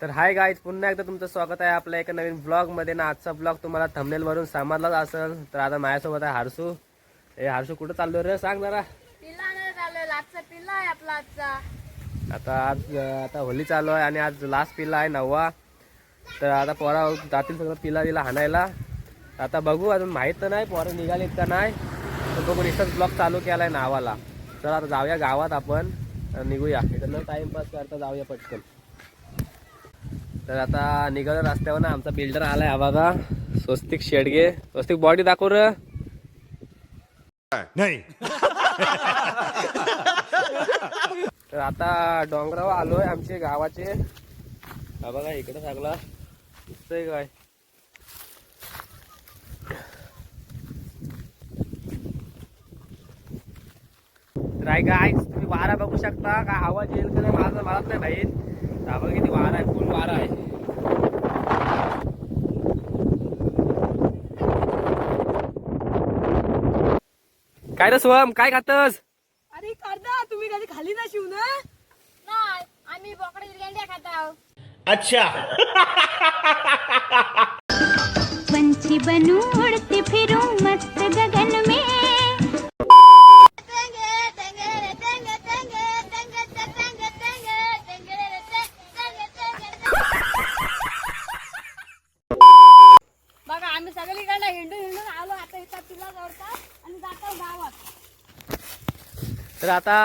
तर hi guys पुन्हा एकदा तुमचं स्वागत आहे आपल्या एका नवीन ब्लॉगमध्ये ना आजचा ब्लॉग तुम्हाला थंबनेल वरून समजलाच असेल तर आता माझ्यासोबत आहे हारसू ए हारसू कुठं चाललोय रे? सांग जरा. आता आज आता होली चालू आहे आणि आज लास्ट पिल्ला आहे नववा. तर आता पोरा जातील सगळं पिला दिला हाणायला. आता बघू अजून माहीत तर नाही पोरं निघालीत का नाही. तर बघू नुसताच ब्लॉग चालू केला आहे नावाला. तर आता जाऊया गावात आपण. निघूया. इथं न टाइमपास करता जाऊया पटकन. तर आता निघालो रस्त्यावर ना आमचा बिल्डर आलाय हा बघा. स्वस्तिक शेडगे. स्वस्तिक बॉडी दाखव र. नाही. तर आता डोंगरावर आलोय आमचे गावाचे. हा बघा इकडे सगळा. दिसतंय काय? काय तुम्ही वारा बघू शकता का? आवाज येईल का नाही? माझा मलाच नाही माहीत. किती वारा आहे? फुल वारा आहे. काय रे स्वम काय खातस? अरे करता तुम्ही कधी खाली ना शिव ना नाही आम्ही बोकडे गेंड्या खात आहोत. पंछी बनूं उड़ती फिरूं मस्त गगन में बघा आम्ही सगळीकडनं हिंडून हिंडून आलो आता इथं पिल्ला जोडतात आणि जातो गावात तर आता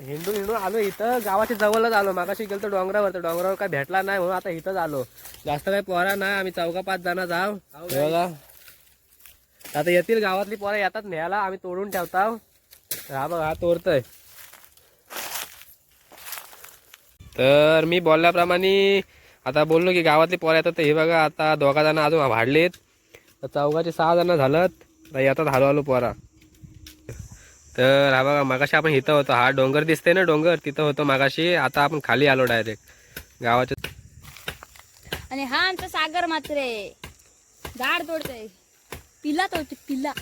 हिंडून हिंडून आलो इथं गावाच्या जवळच आलो. मागाशी गेलो डोंगरावर तर डोंगरावर काय भेटला नाही म्हणून आता इथंच आलो. जास्त काही पोरा नाही आम्ही चौका पाच जण जाऊ बघा. आता येतील गावातली पोरा येतात न्यायला आम्ही तोडून ठेवताव हा बघा हा तोडतोय. तर मी बोलल्याप्रमाणे आता बोललो की गावातली पोरं येतात तर हे बघा आता दोघा जण अजून वाढलेत. तर चौघाचे सहा जण झालं तर येतात हळू हळू पोरा. तर हा बघा मागाशी आपण इथं होतो. हा डोंगर दिसते ना डोंगर? तिथं होतो मागाशी. आता आपण खाली आलो डायरेक्ट गावाच्या आणि हा आमचा सागर मात्र झाड तोडतोय. पिल्ला तोडते पिल्ला.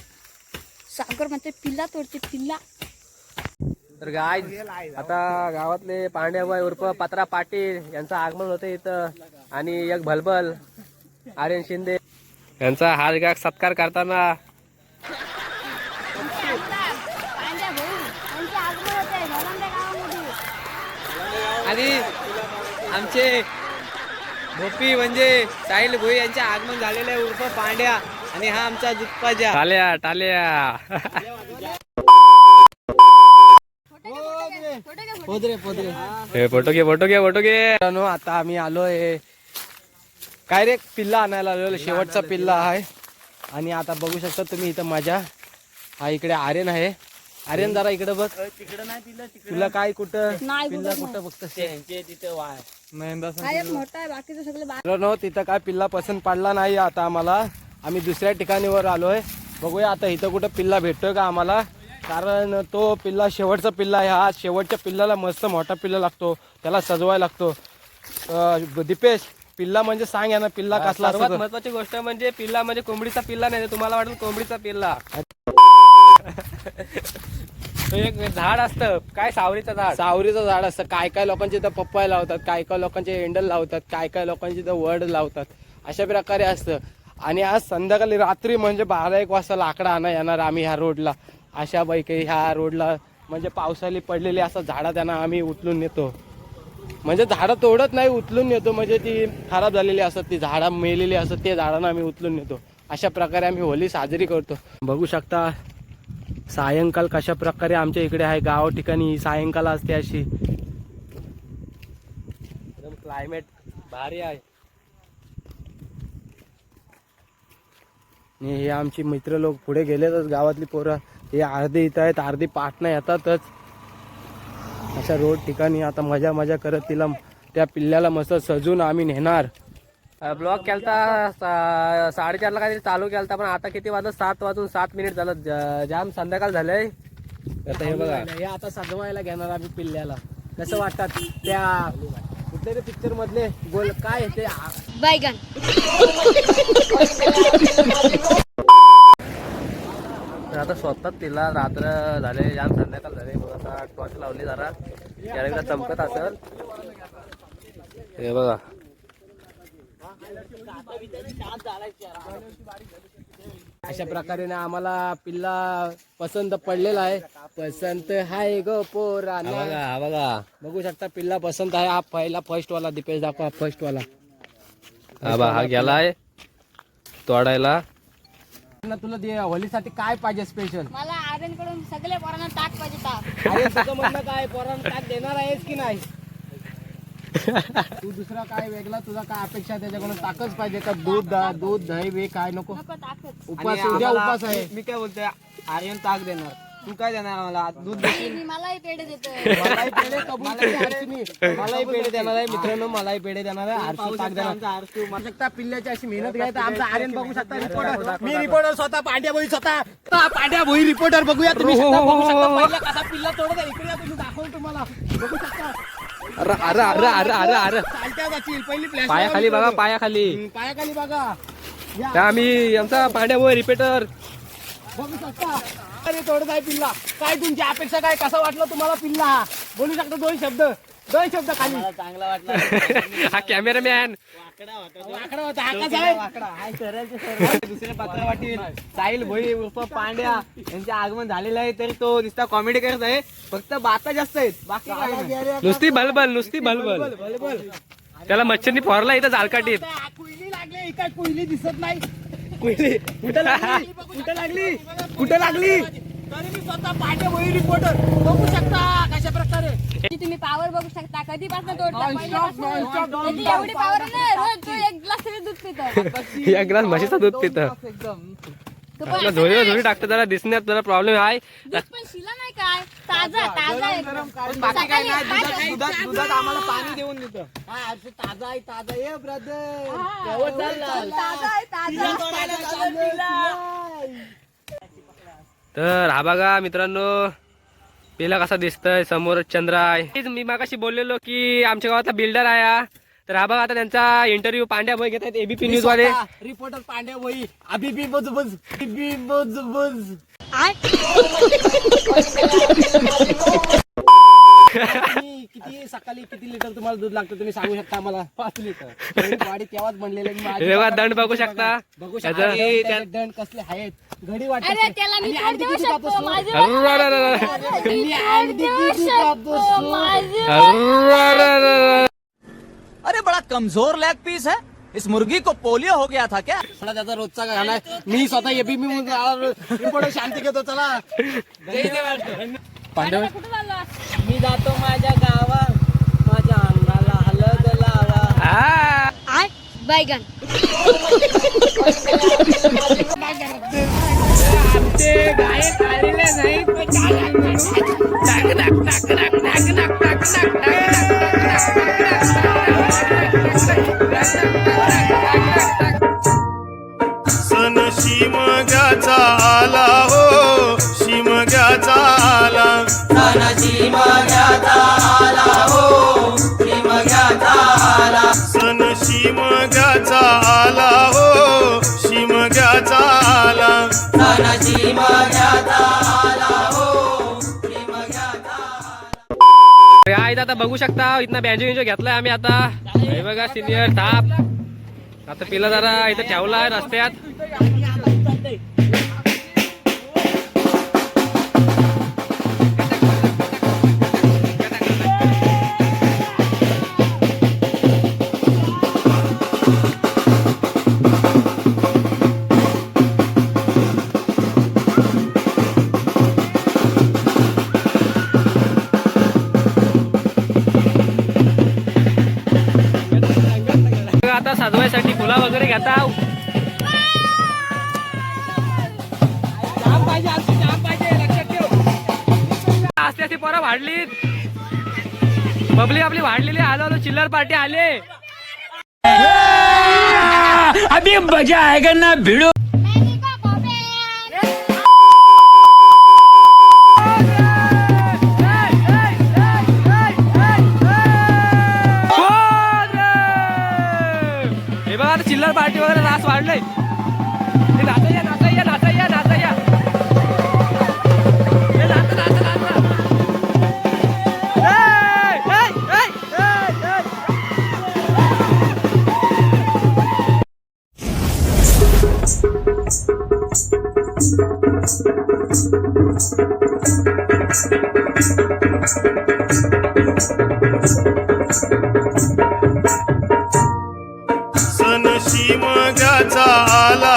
सागर मात्र पिल्ला तोडते पिल्ला. तर गाय आता गावातले पांड्याबाई उर्फ पत्रा पाटील यांचं आगमन होतं इथं. आणि एक भलबल आर्यन शिंदे. यांचा हार गाग सत्कार करताना पांड्या भाऊ त्यांचे आगमन होते भवंडे गावामध्ये आणि आमचे भोपी म्हणजे साहिल भोई यांचे आगमन झालेले आहे उर्फ पांड्या आणि हा आमचा दुप्पाजा टाल्या टाल्या. पोदरे पोदरे. हे फोटो घे फोटो घे फोटो घे. आता आम्ही आलोय. काय रे पिल्ला आणायला आलेलो शेवटचा पिल्ला आहे. आणि आता बघू शकता तुम्ही इथं माझ्या. हा इकडे आर्यन आहे. आर्यन जरा इकडे बघ. तुला काय कुठं? नाही पिल्ला कुठं कुठं बघतं हा एक मोठा आहे बाकीचे सगळे बा- मित्रांनो तिथं काय पिल्ला पसंत पडला नाही आता आम्हाला. आम्ही दुसऱ्या ठिकाणीवर आलोय. बघूया आता इथं कुठं पिल्ला भेटतोय का आम्हाला. कारण तो पिल्ला शेवटचा पिल्ला आहे. हा शेवटच्या पिल्लाला मस्त मोठा पिल्ला लागतो. त्याला सजवायला लागतो. अं, दीपेश पिल्ला म्हणजे सांग या ना पिल्ला कसला सर्वात असतो महत्वाची गोष्ट म्हणजे पिल्ला म्हणजे कोंबडीचा पिल्ला नाही तर तुम्हाला वाटेल कोंबडीचा पिल्ला? तो एक झाड असतं. काय सावरीचं झाड? सावरीचं झाड असतं. काय काय लोकांचे तर पप्पाय लावतात काय काय लोकांचे एंडल लावतात काय काय लोकांचे तर वड लावतात. अशा प्रकारे असतं. आणि आज संध्याकाळी रात्री म्हणजे बारा एक वाजता लाकडं आणा येणार आम्ही ह्या रोडला. अशा पैकी ह्या रोडला म्हणजे पावसाळी पडलेली असं झाडं त्यांना आम्ही उचलून नेतो. म्हणजे झाडं तोडत नाही उचलून नेतो. म्हणजे ती खराब झालेली असतात ती झाडं मेलेली असतात ते झाडांना आम्ही उचलून नेतो. अशा प्रकारे आम्ही होली साजरी करतो. बघू शकता सायंकाल कशा प्रकारे आमच्या इकडे आहे गाव ठिकाणी? सायंकाळ असते अशी. एकदम क्लायमेट भारी आहे. आणि हे आमचे मित्र लोक पुढे गेलेतच गावातली पोरं. हे अर्धे इथं आहेत अर्धी पाटणा येतातच. अशा रोड ठिकाणी आता मजा मजा करत तिला त्या पिल्ल्याला मस्त सजून आम्ही नेणार. ब्लॉग केलता सा- साडेचारला काहीतरी चालू केलता पण आता किती वाजलं? सात वाजून सात मिनिट झालं. ज- जाम संध्याकाळ झालंय. आता हे बघा. हे आता सजवायला घेणार आम्ही पिल्ल्याला. कसं वाटतात त्या कुठले ते पिक्चर मधले गोल काय ते? आ- बैगन. तर आता स्वतःच तिला रात्र झाले जाम संध्याकाळ झाले. मग आता टॉर्च लावली जरा. त्यावेळेला चमकत असेल. हे बघा. अशा प्रकारे ना आम्हाला पिल्ला पसंत पडलेला आहे. पसंत हाय गो पोरा बघा बघा. बघू शकता पिल्ला पसंत आहे. हा पहिला फर्स्ट वाला दीपेश दाखवा फर्स्ट वाला. हा बा हा गेलाय. तोडायला. ना तुला दे होलीसाठी काय पाहिजे स्पेशल मला आर्यनकडून सगळ्या पोरांना ताक पाहिजे ताक. अरे तुझं म्हणणं काय पोरांना ताक देणार आहेस की नाही? तू दुसरा काय वेगळा तुझा काय अपेक्षा त्याच्याकडून? ताकच पाहिजे का? दूध दा- दूध दही वे काय नको? नको ताकच उपास उद्या उपास आहे. मी काय बोलतोय आर्यन ताक देणार. तू काय देणार मला दूध मी मलाही पेढे देतो मलाही पेढे कबूल केले. आरसीने. मलाही पेढे देणार आहे मित्रांनो मलाही पेढे देणार आहे आरसी ताक देणार. बघू शकता पिल्ल्याची अशी मेहनत घ्यायचा आमचा आर्यन बघू शकता रिपोर्टर मी रिपोर्टर स्वतः पांड्या भोई स्वतः. पांड्या भोई रिपोर्टर बघूया तुम्ही बघू शकता. पहिला कसा पिल्ला तोडत आहे. इकडे या तुम्ही दाखवतो तुम्हाला. बघू शकता. अरे अरे अरे अरे अरे अरे. चालत्या जातील. पहिली फ्लॅश पायाखाली बघा पायाखाली पायाखाली बघा. या. त्या आम्ही आमचा पांड्या रिपेटर बघू शकता. अरे तोडत आहे पिल्ला. काय तुमची अपेक्षा काय? कसं वाटलं तुम्हाला पिल्ला? हा? बोलू शकता दोन शब्द. दोन शब्द खाली. चांगला वाटला. हा कॅमेरामॅन वाकडा होता दुसरे पत्र वाटील. साहिल भोई उर्फ पांड्या यांचे आगमन झालेलं आहे तरी तो दिसता कॉमेडी करत आहे. फक्त बाता जास्त आहेत. बाकी काय नाही. नुसती भलबल नुसती भलबल त्याला मच्छरनी फॉरला इथं जालकाटीत आ, कुयली लागली. काय कुयली दिसत नाही. कुयली कुठं लागली? कुठं लागली? कुठं लागली? तरी मी स्वतः पाठे होई रिपोर्टर बघू शकता कशा प्रकारे. ती तुम्ही पावर बघू शकता. कधीपासून तोडता Non-stop, पहिल्यापासून. non-stop, त्याची non-stop. एवढी पावर नाही रोज तो एक ग्लास तरी दूध पितो. या ग्लास म्हशीचं दूध पितं. एकदम. तो पण असं टाकतं जरा दिसण्यात जरा प्रॉब्लेम आहे. दूध पण शिला ताजा ताजा एकदम. पण बाकी काय नाही सकाळी- दुधात दुधात दुधात आम्हाला पाणी देऊन देतं. हा, ताजा आहे ताजा आहे ब्रदर हा, ताजा आहे ताजा. तर हा बघा मित्रांनो पिला कसा दिसतंय समोर चंद्र आहे. तेच मी मागाशी बोललेलो की आमच्या गावातला बिल्डर आहे हा. तर हा बघा आता त्यांचा इंटरव्ह्यू पांड्या भाई घेत आहेत एबीपी न्यूज वाले. रिपोर्टर पांड्या वही अभी भी बुज बुज बी बुज बुज तुम्ही किती सकाळी किती लिटर तुम्हाला दूध लागतं तुम्ही सांगू शकता मला पाच लिटर. गाडी तेव्हाच बनलेली तेव्हा दंड बघू बघा. शकता. बघू त्याचं- शकता त्याचे दंड कसले आहेत? घडी वाटत अरे त्याला मी तोड देऊ शकतो. माझे मी अंडी देऊ किती शकतो. खातो? माझे अरे बड़ा कमजोर लेग पीस है. इस मुर्गी को पोलियो हो गया था क्या मला त्याचा रोजचा गाणं आहे मी स्वतः एबी मी रिपोर्टर शांती घेतो चला कुठं चालला मी जातो माझ्या गावात माझ्या अंगाला हलद लावा हा. बैगन सन शिमग्याचा आला हो शिमग्याचा आला. सण या आता बघू शकता इथं बँजो बिंजो घेतलाय आम्ही आता. हे बघा सिनियर थाप. आता पिला जरा इथं ठेवला रस्त्यात. झुला वगैरे घेता? आस्ते आस्ते पोरं वाढलीत. बबली आपली वाढलेली आलो आलो चिल्लर पार्टी आले. अभी मजा आएगा ना भिडो। सनशी मागाचा आला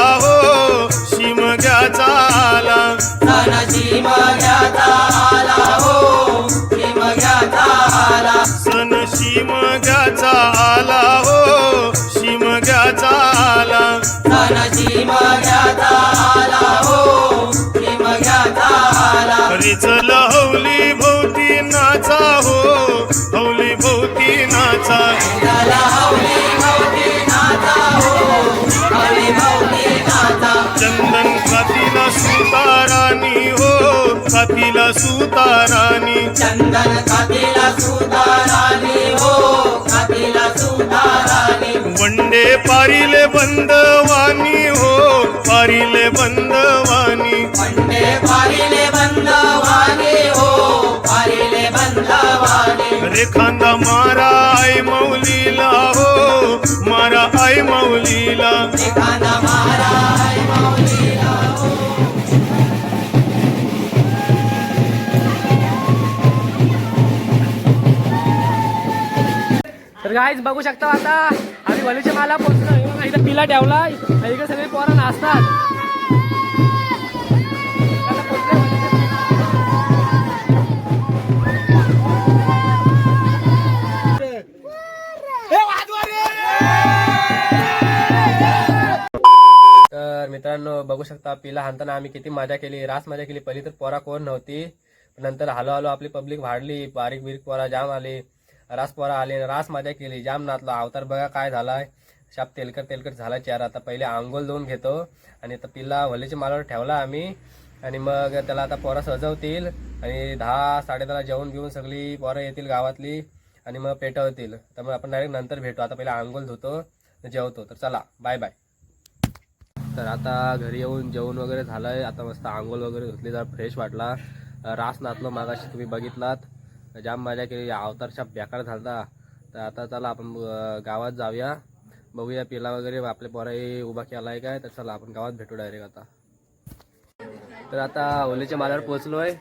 खातीला सुतारानी चंदन खातीला सुतारानी हो खातीला सुतारानी वंडे पारिले बंदवानी हो पारिले बंदवानी. पंडे पारिले बंदवानी हो पारिले बंदवानी. रे खांदा मारा आई मौलीला हो मारा आई मौलीला. एखादा तर गाईज बघू शकता आता आम्ही वलीच्या माला पोहोचलो. बघा, इथं पिला ठेवलाय आणि इकडे सगळे पोरं नाचतात. तर मित्रांनो बघू शकता पिला हाणताना आम्ही किती मजा केली. रास मजा केली. पहिली तर पोरा कोण नव्हती. नंतर हलो हलो आपली पब्लिक वाढली. बारीक बिरीक पोरा जाम आली. रास पोरा आली रास मजा केली. जाम नाचलो अवतार बघा काय झालाय. शाप तेलकट तेलकट झाला चेहरा. आता पहिले आंघोळ धुवून घेतो. आणि आता पिल्ला वलीच्या मालावर ठेवला आम्ही. आणि मग त्याला आता पोरं सजवतील. आणि दहा साडे दहाला जेवण घेऊन सगळी पोरं येतील गावातली. आणि मग पेटवतील. तर मग आपण डायरेक्ट नंतर भेटू. आता पहिले आंघोळ धुतो जेवतो. तर चला बाय बाय तर आता घरी येऊन जेवण वगैरे झालंय. आता मस्त आंघोळ वगैरे धुतली जरा फ्रेश वाटला. रास नाचलो मागाशी तुम्ही बघितलात. जाम मजा केली अवतारच्या बेकार झालता. तर आता चला आपण गावात जाऊया. बघूया पिला वगैरे आपल्या पोराही उभा केला आहे काय तर चला आपण गावात भेटू डायरेक्ट आता. तर आता होलीच्या मालावर पोचलोय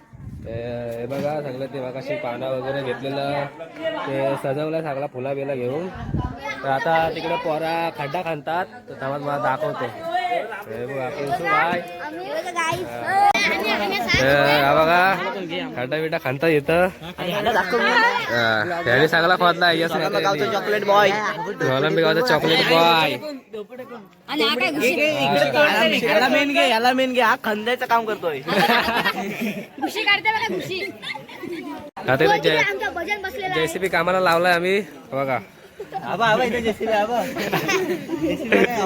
ते हे बघा सगळं ते मगाशी पानं वगैरे घेतलेलं. ते सजवलं सगळा फुला बिला घेऊन. तर आता तिकडे पोरा खड्डा खांतात तर तेव्हा मला दाखवतो. हे बघा हा बघा. खड्डा बिड्डा खांतात येतं त्याने सगळा खोदला चॉकलेट बॉय गावचा चॉकलेट बॉय आणि काय घुशी? याला मेन घे याला मेन घे. हा खंदायचं काम करतोय. जेसीबी कामाला लावलाय आम्ही. बघा. आबा आबा इथे जेसीबी आबा. जेसीबी काय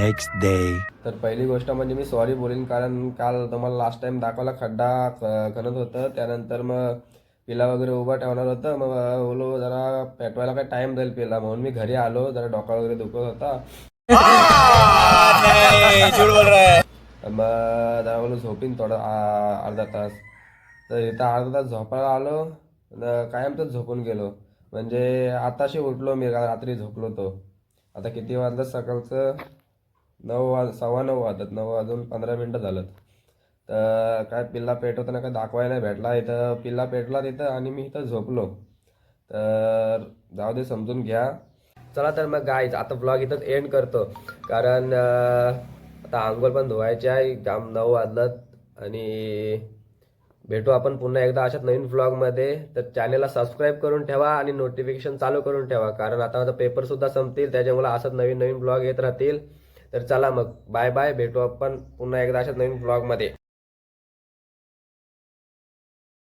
next day. तर पहिली गोष्ट म्हणजे मी सॉरी बोलीन कारण काल तुम्हाला लास्ट टाइम दाखवला खड्डा खणत होतं. त्यानंतर मग पिला वगैरे उभा ठेवणार होतं. मग बोलो जरा पेटवायला काय टाइम जाईल पिला. म्हणून मी घरी आलो जरा डोका वगैरे दुखत होता. मग जरा बोलो झोपीन थोडा अर्धा तास. तर इथं अर्धा तास झोपायला आलो न कायमच झोपून गेलो. म्हणजे आताशी उठलो मी रात्री झोपलो तो. आता किती वाजलं? सकाळचं नऊ वाज सव्वा नऊ वाजत नऊ वाजून पंधरा मिनटं झालं तर काय पिल्ला पेटवताना काय दाखवायला नाही भेटला इथं. पिल्ला पेटला तिथं आणि मी इथं झोपलो. तर जाऊ दे समजून घ्या. चला तर मग गायच आता ब्लॉग इथंच एंड करतो. कारण आता आंघोळ पण धुवायची आहे. जाम नऊ वाजलं आणि भेटू आपण पुन्हा एकदा अशाच नवीन व्लॉगमध्ये तर चॅनेलला सबस्क्राईब करून ठेवा आणि नोटिफिकेशन चालू करून ठेवा. कारण आता माझा पेपर सुद्धा संपतील त्याच्यामुळे असंच नवीन नवीन ब्लॉग येत राहतील. तर चला मग बाय बाय भेटू आपण पुन्हा एकदा अशाच नवीन ब्लॉगमध्ये